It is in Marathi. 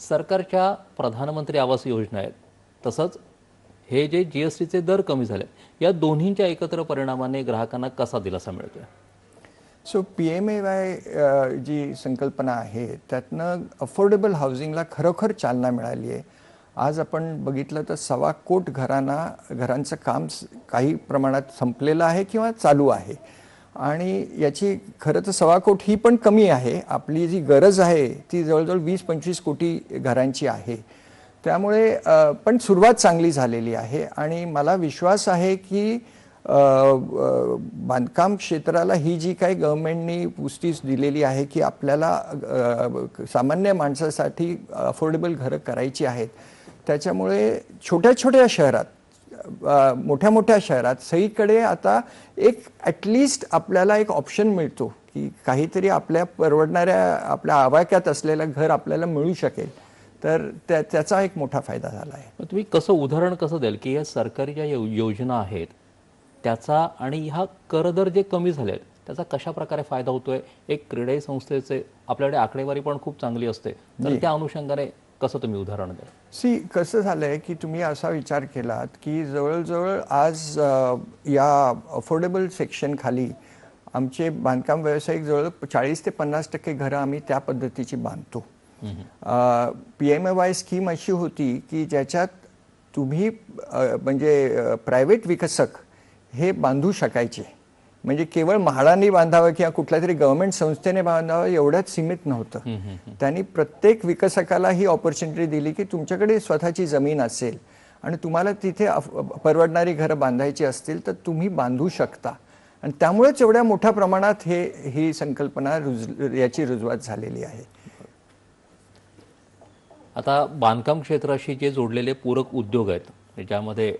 सरकारच्या प्रधानमंत्री आवास योजना आहेत. तसंच हे जे जी एस टीचे दर कमी झाले या दोन्हींच्या एकत्र परिणामाने ग्राहकांना कसा दिलासा मिळतोय? So P M A Y जी संकल्पना आहे त्यातनं अफोर्डेबल हाऊसिंगला खरोखर चालना मिळाली आहे. आज आपण बघितलं तर सवा कोट घरांना घरांचं काम स- काही प्रमाणात संपलेलं आहे किंवा चालू आहे. आणि याची खरं तर सव्वा कोट ही पण कमी आहे. आपली जी गरज आहे ती जवळजवळ वीस पंचवीस कोटी घरांची आहे. त्यामुळे पण सुरुवात चांगली झालेली आहे आणि मला विश्वास आहे की बांधकाम क्षेत्राला ही जी काही गव्हर्नमेंटनी पुष्टीच दिलेली आहे की आपल्याला सामान्य माणसासाठी अफोर्डेबल घरं करायची आहेत. त्याच्यामुळे छोट्या छोट्या शहरात मोठ्या मोठ्या शहरात सगळीकडे आता एक ॲटलिस्ट आपल्याला एक ऑप्शन मिळतो की काहीतरी आपल्या परवडणाऱ्या आपल्या आवाक्यात असलेलं घर आपल्याला मिळू शकेल. तर त्या त्याचा एक मोठा फायदा झाला आहे. मग तुम्ही कसं उदाहरण कसं द्याल की या सरकारी ज्या यो- योजना आहेत त्याचा आणि ह्या करदर जे कमी झाले आहेत त्याचा कशा प्रकारे फायदा होतोय? एक क्रीडाई संस्थेचे आपल्याकडे आकडेवारी पण खूप चांगली असते. तर त्या अनुषंगाने कसं तुम्ही उदाहरण द्याल? सी कसं झालं आहे की तुम्ही असा विचार केलात की जवळजवळ आज या अफोर्डेबल सेक्शन खाली आमचे बांधकाम व्यावसायिक जवळ चाळीस ते पन्नास टक्के घरं आम्ही त्या पद्धतीची बांधतो. P M A Y scheme अशी होती की ज्याच्यात तुम्ही म्हणजे प्रायव्हेट विकसक हे बांधू शकायचे. म्हणजे केवळ म्हाडाने बांधावं किंवा कुठल्या तरी गव्हर्नमेंट संस्थेने बांधावं एवढ्याच सीमित नव्हतं. त्यांनी प्रत्येक विकसकाला ही ऑपॉर्च्युनिटी दिली की तुमच्याकडे स्वतःची जमीन असेल आणि तुम्हाला तिथे परवडणारी घरं बांधायची असतील तर तुम्ही बांधू शकता. आणि त्यामुळेच एवढ्या मोठ्या प्रमाणात हे ही संकल्पना रुज याची रुजवात झालेली आहे. आता बांधकाम क्षेत्राशी जे जोडलेले पूरक उद्योग आहेत ज्यामध्ये